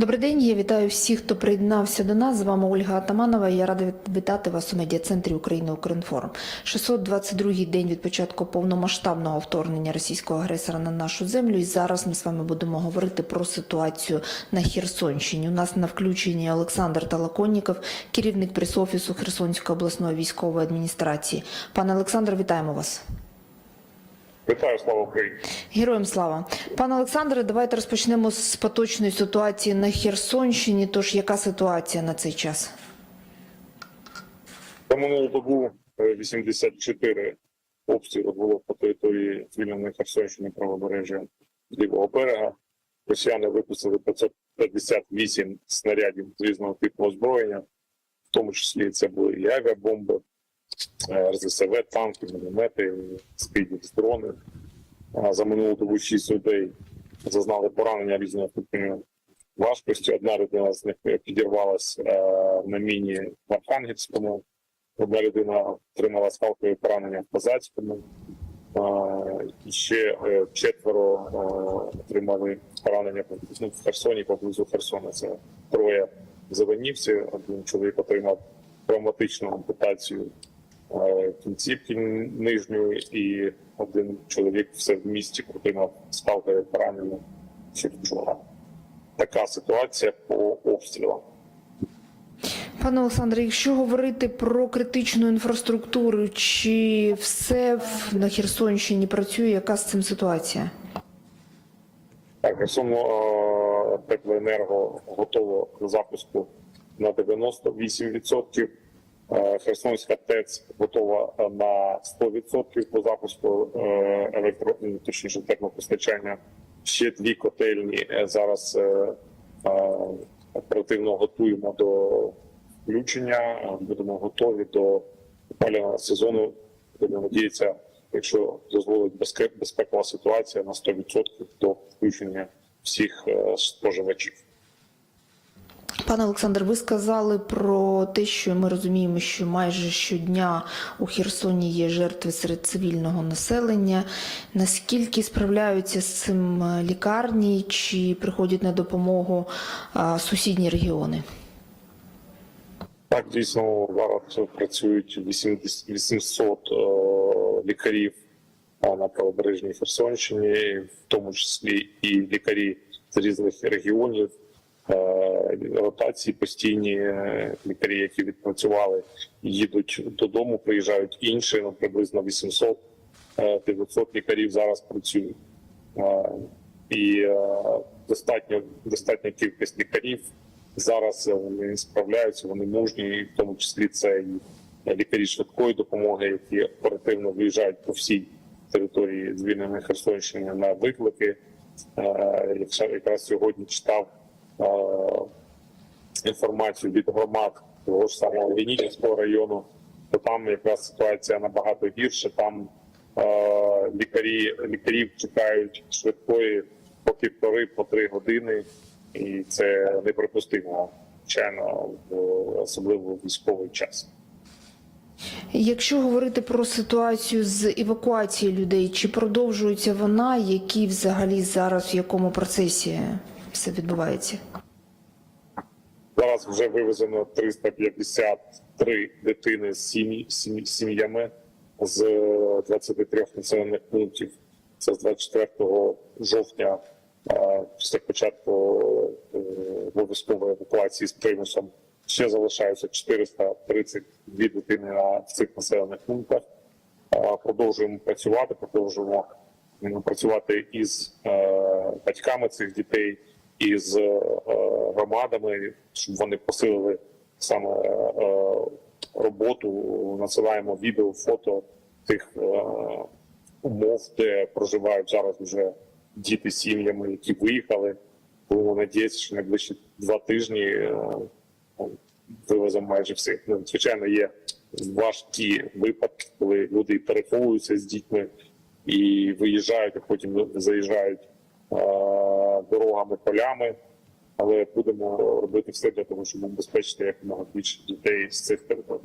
Добрий день, я вітаю всіх, хто приєднався до нас. З вами Ольга Атаманова. Я рада вітати вас у медіа-центрі України Укрінформ. 622-й день від початку повномасштабного вторгнення російського агресора на нашу землю. І зараз ми з вами будемо говорити про ситуацію на Херсонщині. У нас на включенні Олександр Талаконніков, керівник прес-офісу Херсонської обласної військової адміністрації. Пане Олександр, вітаємо вас. Вітаю, слава Україні. Героям слава, пане Олександре. Давайте розпочнемо з поточної ситуації на Херсонщині. Тож яка ситуація на цей час? За минулу добу е, 84 обстріли було по території звільненої Херсонщини правобережжя лівого берега. Росіяни випустили 558 снарядів з різного типу озброєння, в тому числі це були і авіабомби, е, РЗСВ, танки, міномети, з дрони. За минулу добу 6 людей зазнали поранення різного ступеню важкості. Одна людина з них е, на міні в Архангельському. Одна людина отримала скалкові поранення в Козацькому. Е, І ще е, четверо е, отримали поранення ну, в Херсоні поблизу Херсона. Це троє завинівці. Один чоловік отримав травматичну ампутацію е, кінцівки нижньої, і один чоловік все в місті отримав скалкові поранення ще вчора. Така ситуація по обстрілам. Пане Олександре, якщо говорити про критичну інфраструктуру, чи все на Херсонщині працює? Яка з цим ситуація? Так, Херсон е, теплоенерго готово до запуску на 98%. Е, Херсонська ТЕЦ готова е, на 100% по запуску е, електро, точніше термопостачання. Ще дві котельні зараз оперативно готуємо до включення. Будемо готові до опалювального сезону. Будемо надіятися, якщо дозволить безпе- безпекова ситуація на 100% до включення всіх споживачів. Пане Олександр, ви сказали про те, що ми розуміємо, що майже щодня у Херсоні є жертви серед цивільного населення. Наскільки справляються з цим лікарні, чи приходять на допомогу сусідні регіони? Так, дійсно, зараз працюють 80 800 е, лікарів на правобережній Херсонщині, в тому числі і лікарі з різних регіонів. Е, Ротації постійні е, лікарі, які відпрацювали, їдуть додому, приїжджають інші, ну, приблизно 800 е, 900 лікарів зараз працюють. Е, І е, достатньо достатня кількість лікарів зараз е, вони справляються, вони мужні, в тому числі це і лікарі швидкої допомоги, які оперативно виїжджають по всій території звільненої Херсонщини на виклики. Е, якраз сьогодні читав е, інформацію від громад того ж самого Вінничівського району, то там якраз ситуація набагато гірша. Там лікарі лікарів чекають швидкої по півтори, по три години, і це неприпустимо, звичайно, особливо в військовий час. Якщо говорити про ситуацію з евакуацією людей, чи продовжується вона, які взагалі зараз в якому процесі все відбувається? Зараз вже вивезено 353 дитини з сім'ї- сім'ї- сім'ями з 23 населених пунктів. Це з 24 жовтня після початку е, обов'язкової евакуації з примусом. Ще залишаються 432 дитини на цих населених пунктах. Продовжуємо працювати, продовжуємо працювати із е, батьками цих дітей, із е, громадами, щоб вони посилили саме е, роботу. Насилаємо відео, фото тих е, умов, де проживають зараз вже діти з сім'ями, які виїхали. Будемо надіятися, що найближчі два тижні е, вивеземо майже всіх. Ну, звичайно, є важкі випадки, коли люди переховуються з дітьми і виїжджають, а потім заїжджають е, дорогами, полями. Але будемо робити все для того, щоб убезпечити якомога більше дітей з цих територій.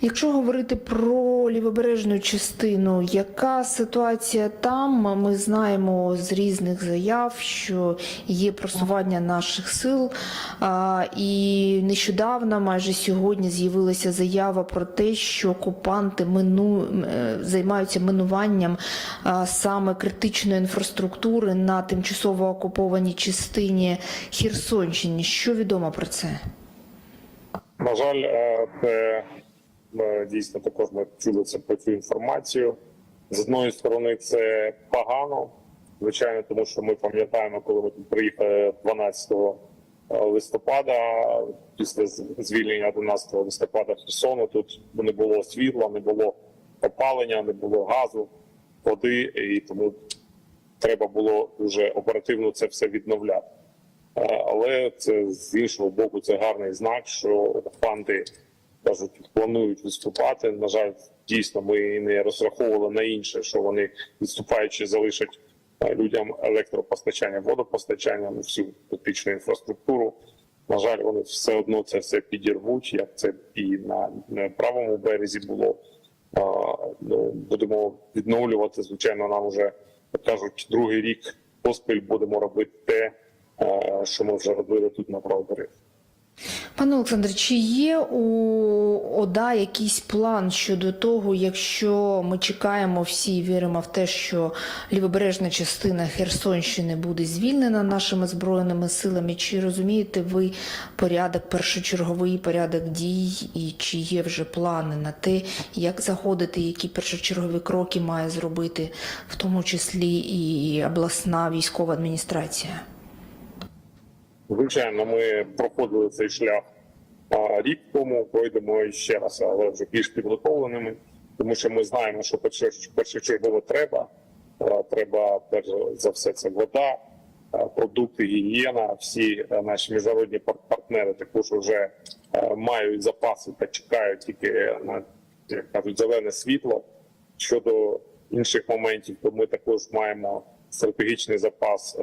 Якщо говорити про лівобережну частину, яка ситуація там? Ми знаємо з різних заяв, що є просування наших сил. І нещодавно, майже сьогодні, з'явилася заява про те, що окупанти мину, е, займаються минуванням саме критичної інфраструктури на тимчасово окупованій частині Херсонщини. Що відомо про це? На жаль, е, дійсно також ми чули про цю інформацію. З одної сторони, це погано, звичайно, тому що ми пам'ятаємо, коли ми тут приїхали 12 листопада, після звільнення 11 листопада Херсону, тут не було світла, не було опалення, не було газу, води, і тому треба було дуже оперативно це все відновляти. Е, Але це з іншого боку, це гарний знак, що окупанти кажуть, планують виступати. На жаль, дійсно, ми не розраховували на інше, що вони відступаючи, залишать е, людям електропостачання, водопостачання, ну, всю критичну інфраструктуру. На жаль, вони все одно це все підірвуть, як це і на правому березі було. Ну, будемо відновлювати. Звичайно, нам вже як кажуть, другий рік поспіль будемо робити те, е, що ми вже робили тут на правобережжі. Пане Олександре, чи є у ОДА якийсь план щодо того, якщо ми чекаємо всі і віримо в те, що лівобережна частина Херсонщини буде звільнена нашими збройними силами? Чи розумієте ви порядок, першочерговий порядок дій, і чи є вже плани на те, як заходити, які першочергові кроки має зробити, в тому числі і обласна військова адміністрація? Звичайно, ми проходили цей шлях рік тому, пройдемо ще раз, але вже більш підготовленими, тому що ми знаємо, що першочергово треба. Треба перш за все це вода, продукти, гігієна. Всі наші міжнародні партнери також вже мають запаси та чекають тільки на як кажуть зелене світло. Щодо інших моментів, то ми також маємо стратегічний запас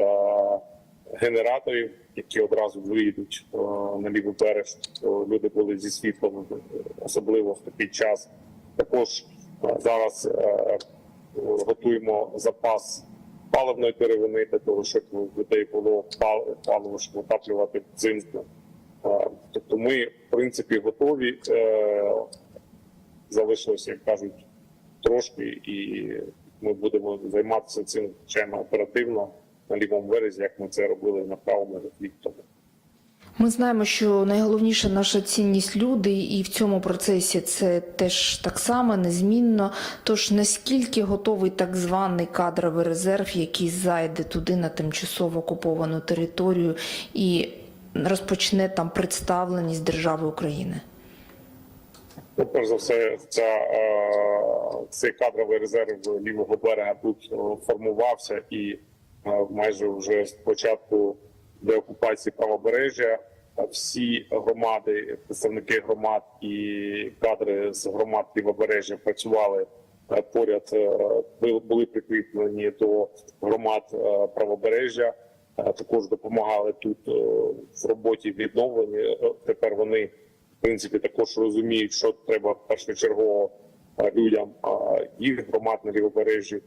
генераторів, які одразу виїдуть е, на лівий берег, люди були зі світлом, особливо в такий час. Також е, зараз е, готуємо запас паливної деревини для того, щоб людей було паливо, щоб отаплювати взимку. Е, Тобто ми, в принципі, готові. Е, Залишилося, як кажуть, трошки, і ми будемо займатися цим звичайно оперативно на лівому березі, як ми це робили на правому рік тому. Ми знаємо, що найголовніша наша цінність люди, і в цьому процесі це теж так само незмінно. Тож наскільки готовий так званий кадровий резерв, який зайде туди на тимчасово окуповану територію і розпочне там представленість держави України? Ну, перш за все, ця, е, цей кадровий резерв лівого берега тут е, формувався і майже вже з початку деокупації правобережжя всі громади, представники громад і кадри з громад лівобережжя працювали е, поряд, е, були- прикріплені до громад е, правобережжя. Також допомагали тут в роботі відновлення. Е, Тепер вони в принципі також розуміють, що треба першочергово людям їх громад на лівобережжі.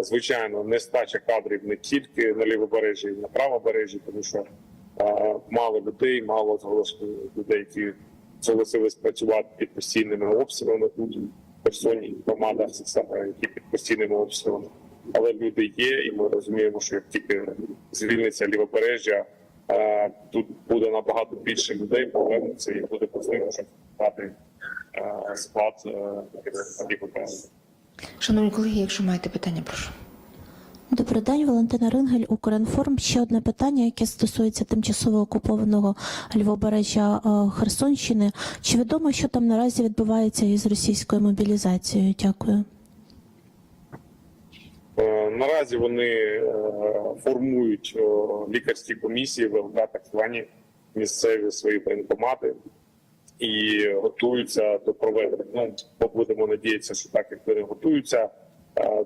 Звичайно, нестача кадрів не тільки на лівобережжі, і на правобережжі, тому що мало людей, мало людей, які зголосились працювати під постійними обстрілами тут в громадах, які під постійними обстрілами. Але люди є, і ми розуміємо, що як тільки звільниться лівобережжя, тут буде набагато більше людей, повернуться і буде можливо, щоб дати склад е, лівобережжя. Шановні колеги, якщо маєте питання, прошу. Добрий день, Валентина Рингель, Укрінформ. Ще одне питання, яке стосується тимчасово окупованого лівобережжя е, Херсонщини. Чи відомо, що там наразі відбувається із російською мобілізацією? Дякую. Е, Наразі вони е, формують лікарські комісії, ВЛК, так звані місцеві свої воєнкомати і готуються до проведення. Ну, будемо надіятися, що так як вони готуються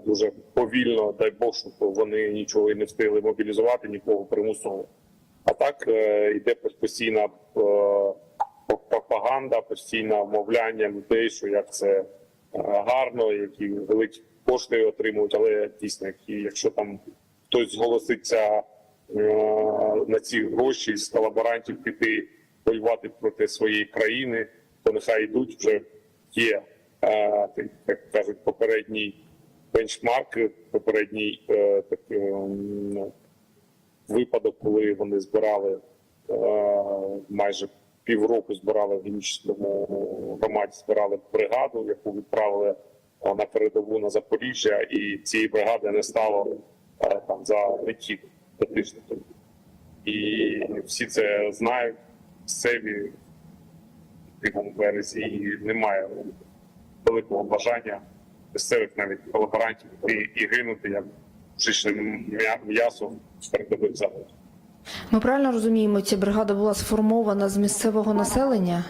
дуже повільно, дай Бог, щоб вони нічого і не встигли мобілізувати, нікого примусово. А так е, йде постійна е, пропаганда, постійне вмовляння людей, що як це е, гарно, які великі кошти отримують, але дійсно, якщо там хтось зголоситься на ці гроші з колаборантів піти воювати проти своєї країни, то нехай йдуть вже є, е, як кажуть, попередній бенчмарк, попередній так, е, випадок, коли вони збирали е, майже півроку збирали в гінічному громаді, збирали бригаду, яку відправили на передову на Запоріжжя, і цієї бригади не стало там за рік до тому. І всі це знають, місцеві в лівому березі, і немає великого бажання місцевих навіть колаборантів і, і гинути як жичне м'ясо з передових заходів. Ми правильно розуміємо, ця бригада була сформована з місцевого населення?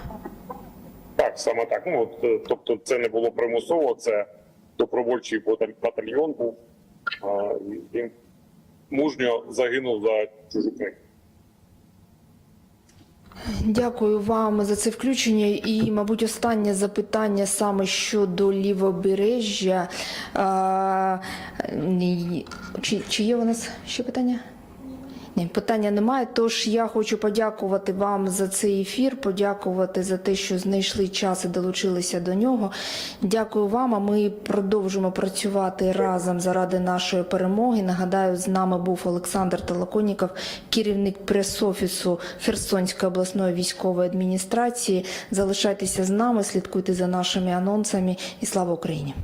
Так, саме так. Ну от, е, тобто, це не було примусово, це добровольчий баталь- батальйон був. Він мужньо загинув за чужу країну. Дякую вам за це включення. І, мабуть, останнє запитання саме щодо лівобережжя. Чи, чи є у нас ще питання? Питання немає. Тож я хочу подякувати вам за цей ефір, подякувати за те, що знайшли час і долучилися до нього. Дякую вам. А ми продовжимо працювати разом заради нашої перемоги. Нагадаю, з нами був Олександр Толоконіков, керівник прес-офісу Херсонської обласної військової адміністрації. Залишайтеся з нами, слідкуйте за нашими анонсами і слава Україні.